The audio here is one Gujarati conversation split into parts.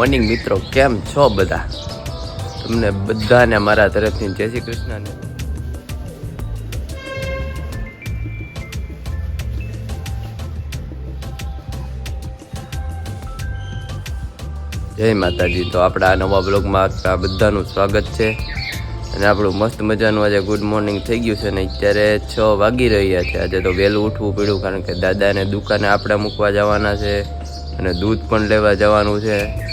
મોર્નિંગ મિત્રો, કેમ છો બધા? તમને બધાને મારા તરફથી જય શ્રી કૃષ્ણ જય માતાજી. તો આપણા નવા બ્લોગમાં આપણા બધાનું સ્વાગત છે. અને આપણું મસ્ત મજાનું આજે ગુડ મોર્નિંગ થઈ ગયું છે ને અત્યારે છ વાગી રહ્યા છે. આજે તો વહેલું ઉઠવું પડ્યું કારણ કે દાદાને દુકાને આપણે મૂકવા જવાના છે અને દૂધ પણ લેવા જવાનું છે.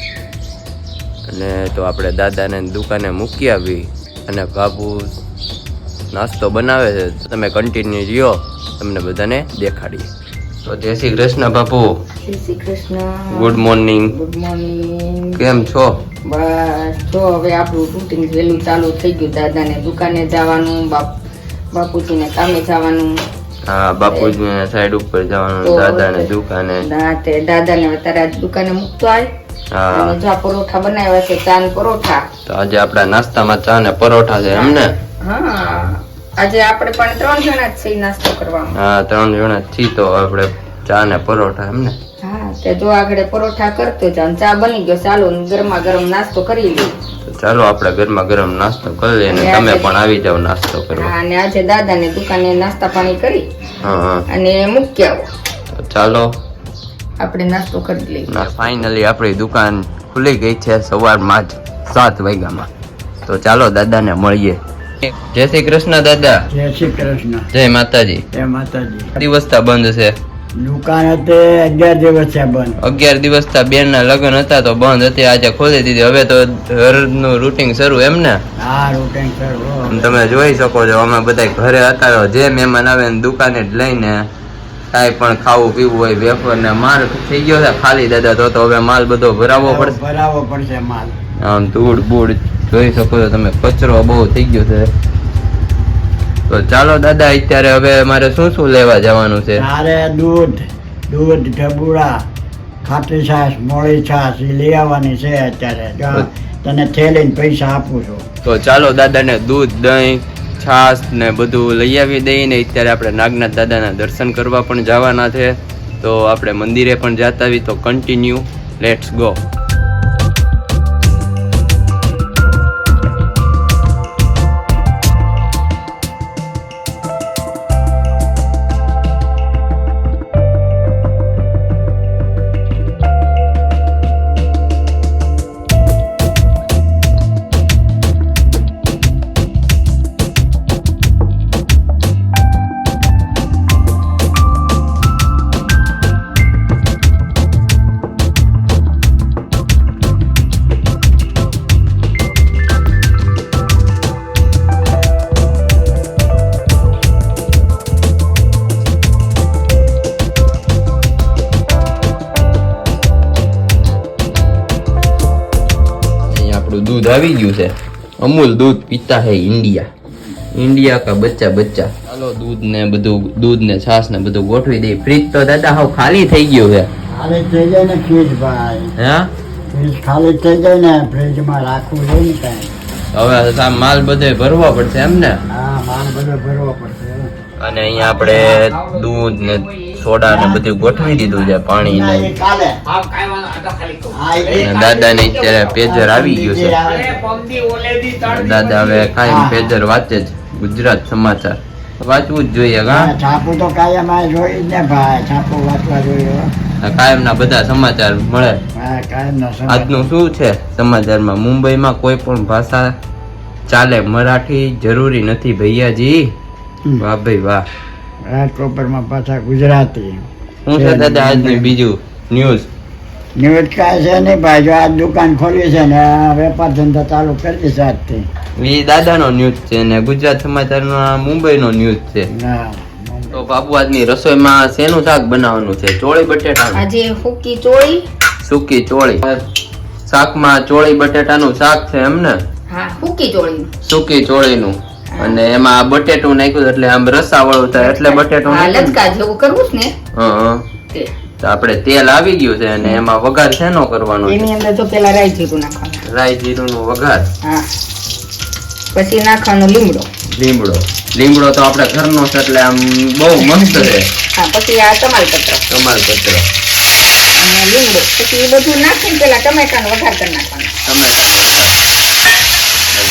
અને તો આપણે દાદાને દુકાને મૂકી આવી અને બાપુ નાસ્તો બનાવે છે. તમે કન્ટિન્યુ રહ્યો. તમને બધાને દેખાડીએ. તો જય શ્રી કૃષ્ણ બાપુ જય Shri Krishna. Good morning good morning કેમ છો? બસ જો હવે આપણું રૂટીન વહેલું ચાલુ થઈ ગયું. દાદાને દુકાને જવાનું બાપ બાપુજીને કામે જવાનું. હા બાપુજી સાઈડ ઉપર જવાનું દુકાને. આજ દુકાને મૂકતો આય. હા. પરોઠા બનાવ્યા છે ચા ને પરોઠા. તો આજે આપણા નાસ્તામાં ચા ને પરોઠા છે એમને? હા. આજે આપણે પણ ત્રણ જણા જ છે નાસ્તો કરવા હા ત્રણ જણા છી તો આપણે ચા ને પરોઠા એમને? હા તે જો આગળ પરોઠા કરતો ચા બની ગયો ચાલો ગરમા ગરમ નાસ્તો કરી લઈએ ચાલો આપણે ઘરમાં ગરમ નાસ્તો કરી લઈએ અને તમે પણ આવી જાવ નાસ્તો કરવા. અને આજે દાદાને દુકાને નાસ્તા પાણી કરી અને મૂકી આવો. ચાલો. આપણે નાસ્તો કરી લઈએ. ફાઇનલી આપણી દુકાન ખુલી ગઈ છે સવારમાં જ સાત વાગ્યામાં. તો ચાલો દાદાને મળીએ. જય શ્રી કૃષ્ણ દાદા. જય શ્રી કૃષ્ણ. જય માતાજી. જય માતાજી. દિવસતા બંધ છે. દુકાન હતી અગિયાર દિવસ છે બંધ. અગિયાર દિવસતા બેન ના લગ્ન હતા તો બંધ હતી આજે ખોલી દીધી. હવે તો ઘરનું રૂટિંગ શરૂ એમ ને? હા રૂટિંગ શરૂ તમે જોઈ શકો છો અમે બધા ઘરે હતા જે મહેમાન આવે ને દુકાને જ લઈને કાંઈ પણ ખાવું પીવું હોય વેફર ને માલ થઈ ગયો છે ખાલી દાદા તો તો હવે માલ બધો ભરાવો પડશે. ભરાવો પડશે માલ. આમ ધૂળ બૂળ જોઈ શકો છો તમે કચરો બહુ થઈ ગયો છે. તો ચાલો દાદા અત્યારે હવે મારે શું શું લેવા જવાનું છે? તારે દૂધ દૂધ ઢબુડા ખાટી છાશ મોળી છાશ એ લઈ આવવાની છે અત્યારે. તને થેલીને પૈસા આપું છું. તો ચાલો દાદાને દૂધ દહીં છાશ ને બધું લઈ આવી દઈને અત્યારે આપણે નાગનાથ દાદાના દર્શન કરવા પણ જવાના છે. તો આપણે મંદિરે પણ જતા આવી તો કન્ટિન્યુ લેટ્સ ગો આવી ગયું છે. અમૂલ દૂધ પીતા હે ઇન્ડિયા. ઇન્ડિયા કા બચ્ચા બચ્ચા. ચાલો દૂધ ને બધું દૂધ ને છાસ ને બધું ગોઠવી દઈ ફ્રીજ તો દાદા હાવ ખાલી થઈ ગયું છે. ખાલી થઈ જાય ને ફ્રીજ ભાઈ. હે? ફ્રીજ ખાલી થઈ જાય ને ફ્રીજમાં રાખવું જોઈએ ને કાંઈ. હવે આ માલ બધે ભરવો પડશે એમ ને? હા માલ બધે ભરવો પડશે. અને અહીંયા આપણે દૂધ ને સોડા ને બધું ગોઠવી દીધું છે પાણી ના, ને અત્યારે પેજર આવી ગયું છે. દાદા હવે કાયમ પેજર વાંચે છે ગુજરાત સમાચાર. વાંચવું જ જોઈએ હા, કા તો કાયમ આ જોઈ ને ભાઈ છાપુ વાંચવા જોઈએ કાયમ ના બધા સમાચાર મળે. આજનું શું છે સમાચારમાં? મુંબઈમાં કોઈ પણ ભાષા ચાલે મરાઠી જરૂરી નથી ભૈયાજી. વાહ ભાઈ વાહ. રાજકોપરમાં પાછા ગુજરાતી. શું છે દાદા આજની બીજું? ન્યૂઝ ન્યૂઝ કાંઈ છે નહીં ભાઈ જો આ દુકાન ખોલી છે ને આ વેપાર ધંધા ચાલુ કરી દીધા આજથી. એ દાદાનો ન્યૂઝ છે ને ગુજરાત સમાચારનો મુંબઈનો ન્યૂઝ છે. ના તો બાપુ આજની રસોઈમાં શેનું શાક બનાવવાનું છે? ચોળી બટેટા આજે સૂકી ચોળી. સૂકી ચોળી. શાકમાં ચોળી બટેટાનું શાક છે એમ ને હા સૂકી ચોળી. સૂકી ચોળીનું. અને એમાં બટેટું નાખ્યું એટલે આમ રસાવાળું થાય એટલે બટેટું ને? લચકા જેવું કરવું છે ને? હં. તો. આપણે તેલ આવી ગયું છે અને એમાં વઘાર શેનો કરવાનો એની અંદર તો પેલા રાઈ જીરું નાખવાનું. રાઈ જીરુંનો વઘાર. હા. પછી નાખવાનો લીમડો. લીમડો. લીમડો તો આપણે ઘરનો છે એટલે આમ બહુ મસ્ત છે. હા પછી આ તમાલપત્ર. તમાલપત્ર. અને લીમડો. પછી એ બધું નાખીને પેલા ટમેટાનો વઘાર કરી નાખવાનો. ટમેટા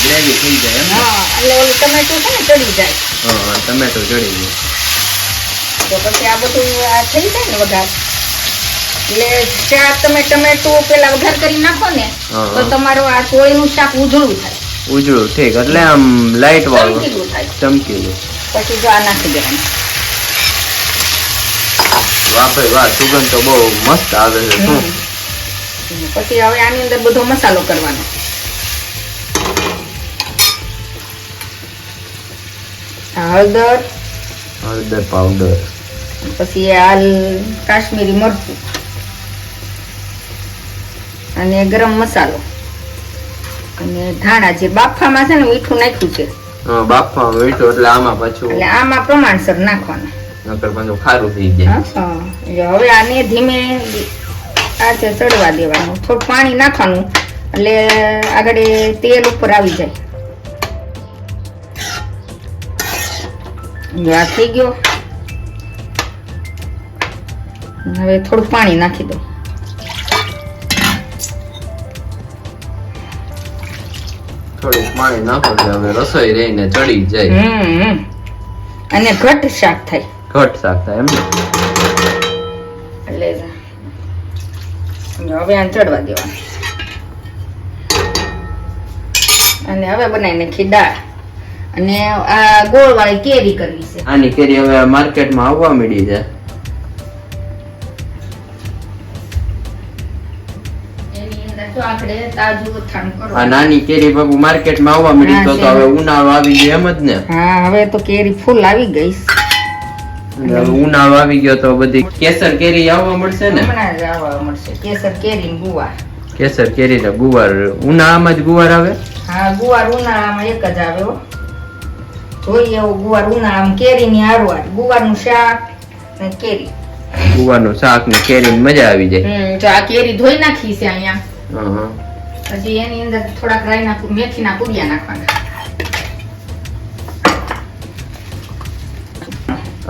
ગ્રેવી થઈ જાય એમ હા એટલે ઓલું ટમેટું છે ને ચડી જાય. હા ટમેટો ચડી જાય તો પછી આ બધું આ થઈ જાય ને વઘાર? એટલે શાક તમે ટમેટું પેલા વઘાર કરી નાખો ને તો તમારો આ ચોળીનું શાક ઉજળું થાય. ઉજળું ઠીક. એટલે આમ લાઈટ વાળું. ચમકીલું પછી જો આ નાખી દેવાનું. વાહ ભાઈ વાહ સુગંધ તો બહુ મસ્ત આવે છે પછી હવે આની અંદર બધો મસાલો કરવાનો. હળદર. હળદર પાવડર. પછી આ કાશ્મીરી મરચું. અને ગરમ મસાલો. અને ધાણા જે બાફામાં છે ને મીઠું નાખ્યું છે. બાફવા મીઠું એટલે આમાં પાછું એટલે આમાં પ્રમાણસર નાખવાનું. નકર પાછું ખારું થઈ જાય. હા, એટલે હવે આને ધીમે આચે ચડવા દેવાનું. થોડું પાણી નાખવાનું. એટલે આગળ તેલ ઉપર આવી જાય. થઈ ગયો. હવે થોડું પાણી નાખી દો થોડુંક પાણી નાખો એટલે હવે રસોઈ રહીને ચડી જાય. હમ. અને ઘટ શાક થાય. ઘટ શાક થાય એમ એટલે હવે આને ચડવા દેવાનું. અને હવે બનાવી નાખી દાળ. અને આ ગોળ વાળી કેરી કરવી છે. આની કેરી હવે માર્કેટમાં આવવા મળી છે. આ નાની કેરી બાબુ માર્કેટમાં આવવા મળી તો તો હવે ઉનાળો આવી ગયો એમ જ ને. હા હવે તો કેરી ફૂલ આવી ગઈ ઉનાળો આવી ગયો તો બધી કેસર કેરી આવવા મળશે ને? હમણાં જ આવવા મળશે. કેસર કેરી ને ગુવાર. કેસર કેરી ને ગુવાર. ઉનાળામાં જ ગુવાર આવે? હા ગુવાર ઉનાળામાં એક જ આવે હો. જોઈએ એવો ગુવાર ઉનાળામાં કેરીની હારવાર ગુવારનું શાક ને કેરી. ગુવારનું શાક ને કેરી મજા આવી જાય. હમ, જો આ કેરી ધોઈ નાખી છે અહીંયા. હા, હા. પછી એની અંદર થોડાક રાઈના કુ- મેથીના કુડિયા નાખવાના.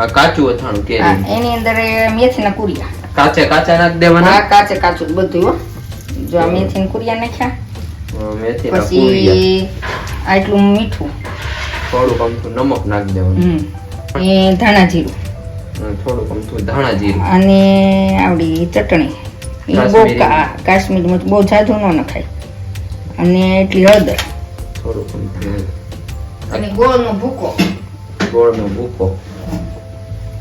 આ કાચું અથાણું હા, કેરી એની અંદર મેથી મેથીના કુડિયા. કાચે કાચા નાખ હા દેવાના કાચે કાચું બધું હો. જો આ મેથીના કુડિયા નાખ્યા. મેથી પછી આટલું મીઠું. થોડુંક અમથું નમક નાખી દેવાનું. અને ધાણા જીરું. થોડુંક અમથું ધાણા જીરું. અને આવડી ચટણી. એ બહુ કાશ્મીર મરચું બહુ જાજુ ન નખાય. અને એટલી હળદર. થોડુંક અને ગોળનો ભૂકો. ગોળનો ભૂકો.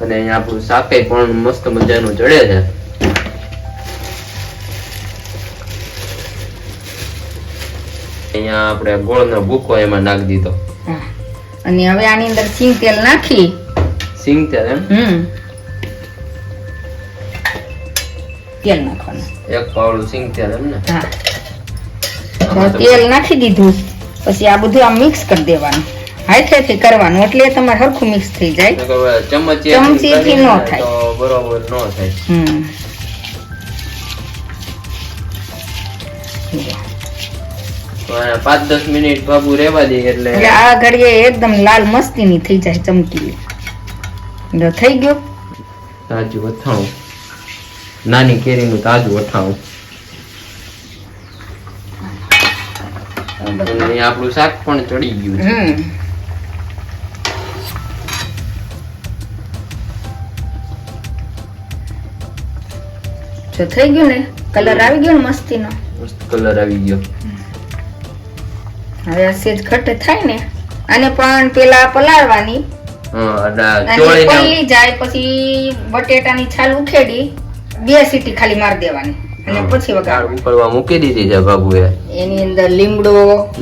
અને અહીંયા આપણું શાકે પણ મસ્ત મજાનું જડે છે. અહીંયા આપણે ગોળનો ભૂકો એમાં નાખી દીધો. હા. અને હવે આની અંદર સિંગ તેલ નાખી. સિંગ તેલ એમ? હમ. તેલ નાખવાનું. એક પાવડું સિંગ તેલ એમ ને? હા. તેલ નાખી દીધું. પછી આ બધું આમ મિક્સ કરી દેવાનું. હાથેથી કરવાનું એટલે તમારે સરખું મિક્સ થઈ જાય. ચમચી થી ન થાય. બરોબર ન થાય. હમ. પાંચ દસ મિનિટ બાબુ રેવા દે એટલે એટલે આ ઘડીએ એકદમ લાલ મસ્તીની થઈ જાય ચમકી જો થઈ ગયો? તાજું અથાણું. નાની કેરીનું તાજું અથાણું. અને આપણું શાક પણ ચડી ગયું છે. જો થઈ ગયું ને? કલર આવી ગયો ને મસ્તીનો? મસ્ત કલર આવી ગયો. હવે સેજ ઘટ થાય ને અને પણ પેલા પલાળવાની. પલળી જાય પછી બટેટાની છાલ ઉખેડી બે સીટી ખાલી મારી દેવાની. અને પછી વગાડવાની ઉકળવા મૂકી દીધી છે બાબુએ એની અંદર લીમડો.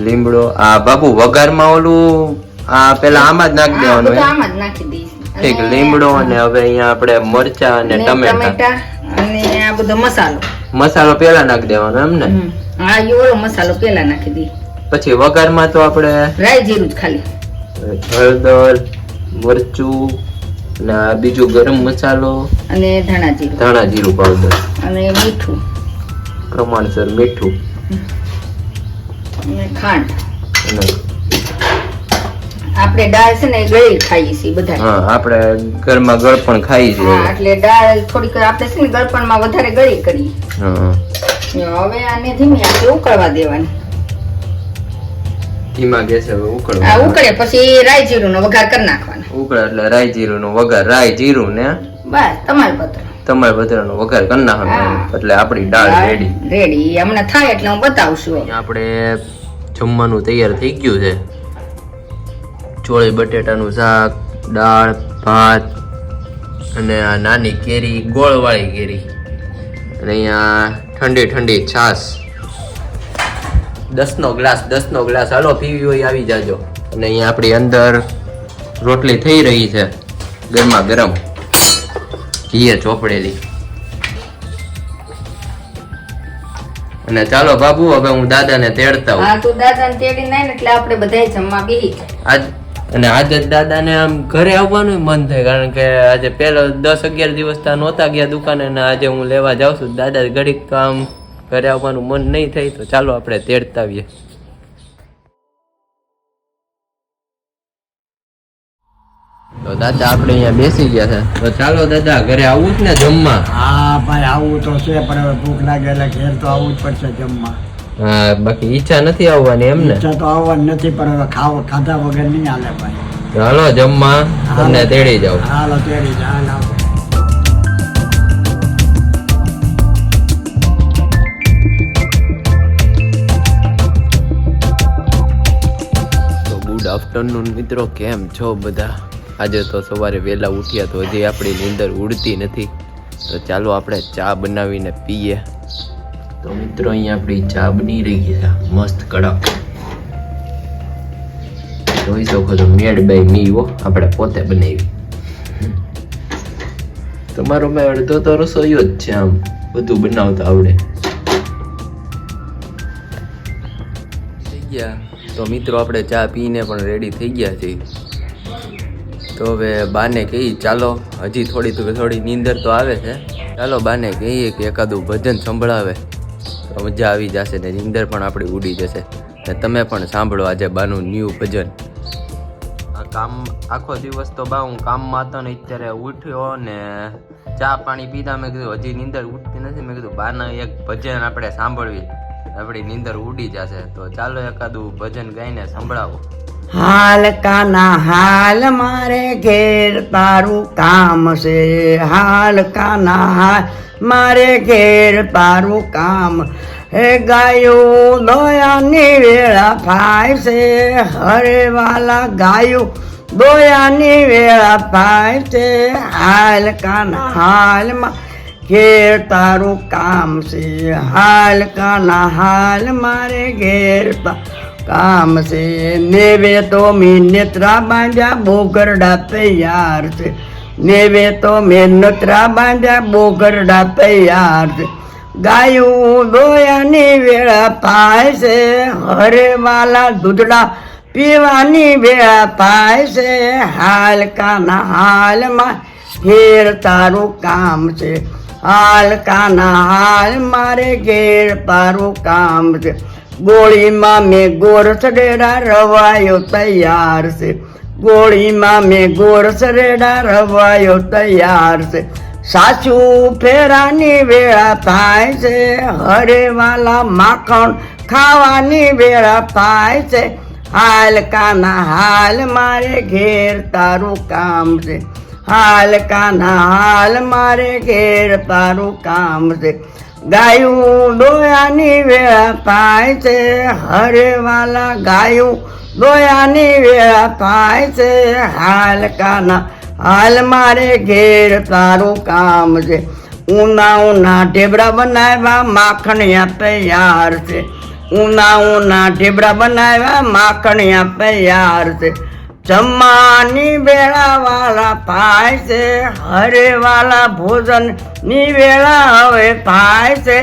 લીમડો આ બાબુ વઘારમાં ઓલું આ પેલા આમાં જ નાખી દેવાનું આમાં જ નાખી દઈશ. ઠીક લીમડો અને હવે અહીંયા આપણે મરચા અને ટમેટા. અને આ બધો મસાલો. મસાલો પેલા નાખી દેવાનો એમ ને. હા ઓલો મસાલો પેલા નાખી દઈ પછી વઘારમાં તો આપણે રાઈ જીરું જ ખાલી. હળદર મરચું અને બીજું ગરમ મસાલો. અને ધાણા જીરું. ધાણા જીરું પાવડર અને મીઠું. પ્રમાણસર મીઠું. અને ખાંડ. અને આપણે દાળ છે ને ગળી ખાઈએ છીએ બધા હા આપણે ઘરમાં ગળ પણ ખાઈ હા છીએ એટલે દાળ થોડીક આપણે છે ને ગળપણમાં વધારે ગળી કરીએ. હા. હવે આને ધીમી આપણે ઉકળવા દેવાની. ધીમા ગેસે હવે આ ઉકળે પછી રાઈ જીરું નો વઘાર કરી નાખવાનો. ઉકળે એટલે રાઈ જીરું નું વઘાર રાઈ જીરું ને બસ વઘાર કરી નાખવાનો. એટલે આપણી દાળ રેડી રેડી હમણાં થાય એટલે હું બતાવશું આપણે જમવાનું તૈયાર થઈ ગયું છે. ચોળી બટેટાનું શાક દાળ ભાત અને આ નાની કેરી ગોળવાળી કેરી. અને અહીંયા ઠંડી ઠંડી છાશ. દસનો ગ્લાસ દસનો ગ્લાસ. હાલો પીવી હોય આવી જાજો. અને અહીંયા આપણી અંદર રોટલી થઈ રહી છે ગરમા ગરમ. ઘીએ ચોપડેલી. અને ચાલો બાબુ હવે હું દાદાને તેડતા હું હા તું દાદાને તેડી નાય એટલે આપણે બધાય જમવા બેહી આજ અને આજે જ દાદાને આમ ઘરે આવવાનું મન થાય કારણ કે આજે પહેલો દસ અગિયાર દિવસ ત્યાં નહોતા ગયા દુકાને અને આજે હું લેવા જાઉં છું. દાદા ઘડીક તો આમ ઘરે આવવાનું મન નહીં થાય તો ચાલો આપણે તેડતા આવીએ તો દાદા આપણે અહીંયા બેસી ગયા છે. તો ચાલો દાદા ઘરે આવવું જ ને જમવા? હા ભાઈ આવું તો છે પણ હવે ભૂખ લાગે એટલે ઘેર તો આવવું જ પડશે જમવા. હા બાકી ઈચ્છા નથી આવવાની એમ ને? ઈચ્છા તો આવવાની નથી પણ હવે ખાવ ખાધા વગર નહીં હાલે ભાઈ. હાલો જમવા તમને તેડી જાવ હાલો તેડી જા આફ્ટરનૂન મિત્રો કેમ છો બધા? આજે તો સવારે વહેલા ઉઠ્યા તો હજી આપણી નીંદર ઉડતી નથી. તો ચાલો આપણે ચા બનાવીને પીએ. તો મિત્રો અહીંયા આપણી ચા બની રહી છે. મસ્ત કડક. જોઈ શકો છો, મેડ બાય મી હો, આપણે પોતે બનાવી. તમારો મેં અડધો તો રસોઈયો જ છે આમ. બધું બનાવતા આવડે. તો મિત્રો આપણે ચા પીને પણ રેડી થઈ ગયા છીએ. તો હવે બાને કહી ચાલો, હજી થોડી થોડી નીંદર તો આવે છે. ચાલો બાને કહીએ કે એકાદું ભજન સંભળાવે. તો મજા આવી જશે ને નીંદર પણ આપણી ઉડી જશે. ને તમે પણ સાંભળો આજે બાનું ન્યૂ ભજન. કામ, આખો દિવસ તો બા હું કામમાં હતો ને અત્યારે ઉઠ્યો ને ચા પાણી પીધા. મેં કીધું, હજી નીંદર ઉઠતી નથી. મેં કીધું, બાના એક ભજન આપણે સાંભળવી. આપણી નીંદર ઉડી જશે. તો ચાલો એકાદું ભજન ગાઈને સંભળાવો. હાલ કાના હાલ મારે ઘેર તારું કામ છે. હાલ કાના હાલ મારે ઘેર તારું કામ હે ગાયો, દોયાની વેળા થાય છે. હરે વાલા ગાયો, દોયાની વેળા થાય છે. હાલ કાના હાલમાં ઘેર તારું કામ છે. હાલ કાના હાલ મારે ઘેર કામ છે. નેવે તો મેં નેત્રા બાંધ્યા બોગરડા તૈયાર છે. નેવે તો મેં નેત્રા બાંધ્યા બોગરડા તૈયાર છે. ગાયું દોયાની વેળા થાય છે. હરે વાલા દૂધડા પીવાની વેળા થાય છે. હાલ કાના હાલમાં ઘેર તારું કામ છે. હાલ કાના હાલ મારે ઘેર તારું કામ છે. ગોળીમાં મેં ગોર સડેડા રવાયો તૈયાર છે. ગોળીમાં મેં ગોર સડેડા રવાયો તૈયાર છે. સાસુ ફેરાની વેળા થાય છે. હરેવાલા માખણ ખાવાની વેળા થાય છે. હાલ કાના હાલ મારે ઘેર તારું કામ છે. હાલ કાના હાલ મારે ઘેર તારું કામ છે. ગાયું દોયાની વેળા થાય છે, હરેવાલા ગાયું દોયાની વેળા થાય છે. હાલ કાના, હાલ મારે ઘેર તારું કામ છે. ઉના ઉના ઢેબરા બનાવ્યા, માખણિયા તૈયાર છે. ઉના ઉના ઢેબરા બનાવ્યા, માખણિયા તૈયાર છે. જમવાની વેળા વાળા થાય છે હરે વાલા ભોજનની વેળા હવે થાય છે.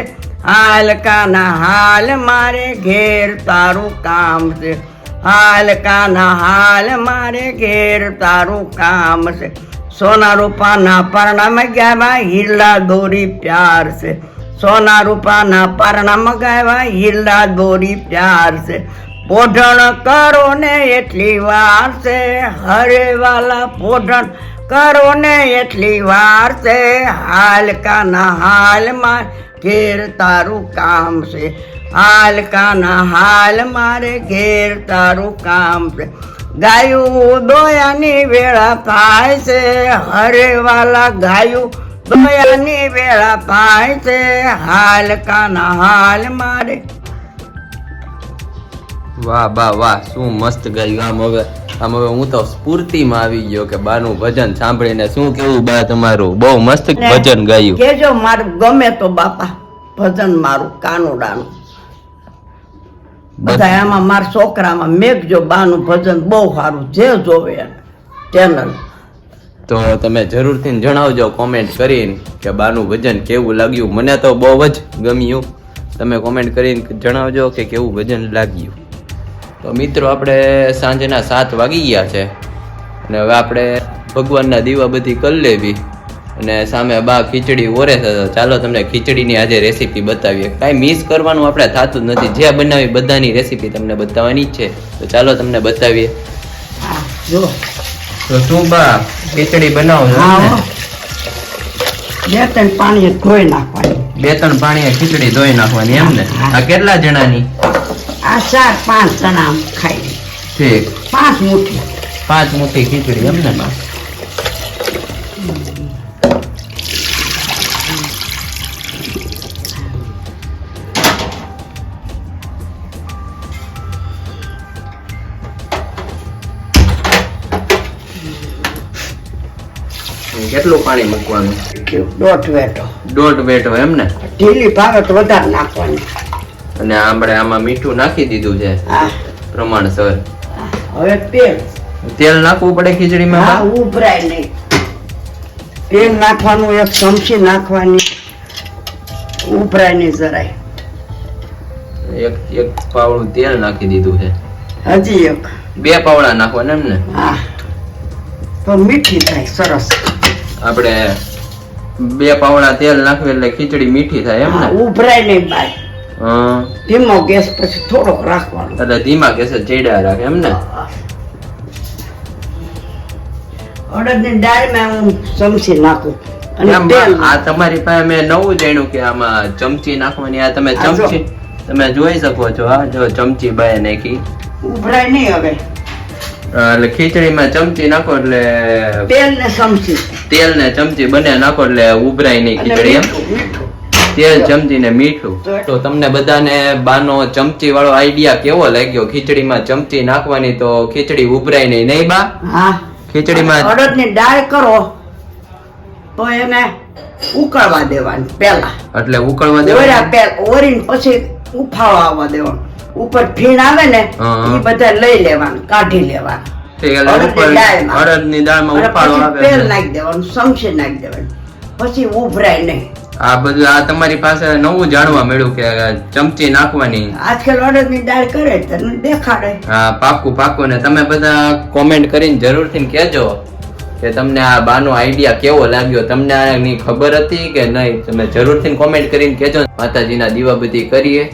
હાલકાના હાલ મારે ઘેર તારું કામ છે. હાલકાના હાલ મારે ઘેર તારું કામ છે. સોના રૂપાના પરણામાં ગાવા હીરલા દોરી પ્યાર છે. સોના રૂપાના પરણામાં ગાવા હીરલા દોરી પ્યાર છે. પોઢણ કરો ને એટલી વાર છે હરે વાલા પોઢણ કરો ને એટલી વાર છે હાલ કાના હાલ માર ઘેર તારું કામ છે હાલ કાના હાલ મારે ઘેર તારું કામ છે. ગાયું દોયાની વેળા થાય છે હરે વાલા ગાયું દોયાની વેળા થાય છે હાલ કાના હાલ મારે વાહ વાહ વાહ શું મસ્ત ગાયું. આમ હવે આમ હવે હું તો સ્ફૂર્તિમાં આવી ગયો કે બાનું ભજન સાંભળીને શું કેવું બા તમારું? બહુ મસ્ત ભજન ગાયું. કેજો મારું ગમે તો બાપા ભજન મારું કાનુડાનું બધા એમાં મારા છોકરામાં મેઘજો બાનું ભજન બહુ સારું જે જોવે ચેનલ તો તમે જરૂરથી જણાવજો કોમેન્ટ કરીને કે બાનું ભજન કેવું લાગ્યું. મને તો બહુ જ ગમ્યું. તમે કોમેન્ટ કરીને જણાવજો કે કેવું ભજન લાગ્યું. તો મિત્રો આપણે સાંજના સાત વાગી ગયા છે. અને હવે આપણે ભગવાનના દીવા બધી કરી લેવી. અને સામે બા ખીચડી ઓરે છે. ચાલો તમને ખીચડીની આજે રેસીપી બતાવીએ. કાંઈ મિસ કરવાનું આપણે થતું જ નથી. જે બનાવી બધાની રેસીપી તમને બતાવવાની જ છે. તો ચાલો તમને બતાવીએ. જો. તો શું બા ખીચડી બનાવો. બે ત્રણ પાણી ધોઈ નાખવાની. બે ત્રણ પાણીએ ખીચડી ધોઈ નાખવાની એમ ને? આ કેટલા જણાની? આ ચાર પાંચ જણા આમ ખાઈ ઠીક. પાંચ મુઠ્ઠી. પાંચ મુઠ્ઠી ખીચડી એમ ને બા? કેટલું પાણી મૂકવાનું? દોઢ વેટો. દોઢ વેટો એમ ને? ઢીલી ભાવે તો વધારે નાખવાની. અને આપણે આમાં મીઠું નાખી દીધું છે. પ્રમાણસર. હવે તેલ. તેલ નાખવું પડે ખીચડીમાં હા ઉભરાય નહીં. તેલ નાખવાનું એક ચમચી નાખવાની. ઉભરાય નહીં જરાય. એક એક પાવડું તેલ નાખી દીધું છે. હજી એક. બે પાવડા નાખવાના એમ ને હા. તો મીઠી થાય સરસ. આપણે બે પાવડા તેલ નાખવું એટલે ખીચડી મીઠી થાય એમ ને ઉભરાય નહીં બાય. ધીમો ગેસ પછી થોડોક રાખવાનો. એટલે ધીમા ગેસે ચેડા રાખે એમ ને? અડદની દાળમાં હું ચમચી નાખું? આ તમારી પાસે મેં નવું જાણ્યું કે આમાં ચમચી નાખવાની. આ તમે ચમચી તમે જોઈ શકો છો આ જો ચમચી બાય નાખી. ઉભરાય નહીં હવે. એટલે ખીચડીમાં ચમચી નાખો એટલે તેલ ને ચમચી. તેલ ને ચમચી બંને નાખો એટલે ઉભરાય નહીં ખીચડી એમ. તેલ ચમચી ને મીઠું. તો- તમને બધાને બાનો ચમચી વાળો આઈડિયા કેવો લાગ્યો? ખીચડીમાં ચમચી નાખવાની તો ખીચડી ઉભરાય નહીં નહીં બા? હા. ખીચડીમાં અડદની દાળ કરો તો એને ઉકળવા દેવાની પેલા એટલે ઉકળવા દેવાની? ઓરીને પછી ઉફાળો આવવા દેવાનો. ઉપર ફીણ આવે ને એ બધા લઈ લેવાનું કાઢી લેવાનું. અડદની દાળમાં. ઉફાળો આવે તેલ નાખી દેવાનું સમસી નાખી દેવાનું. પછી ઉભરાય નહીં. આ બધું આ તમારી પાસે નવું જાણવા મળ્યું કે ચમચી નાખવાની. આજકાલ અડદની દાળ કરે તને દેખાડે. હા પાકું પાકું ને તમે બધા કોમેન્ટ કરીને જરૂરથી કહેજો કે તમને આ બાનો આઈડિયા કેવો લાગ્યો. તમને આની ખબર હતી કે નહીં? તમે જરૂરથી કોમેન્ટ કરીને કહેજો. માતાજીના દીવા બધી કરીએ.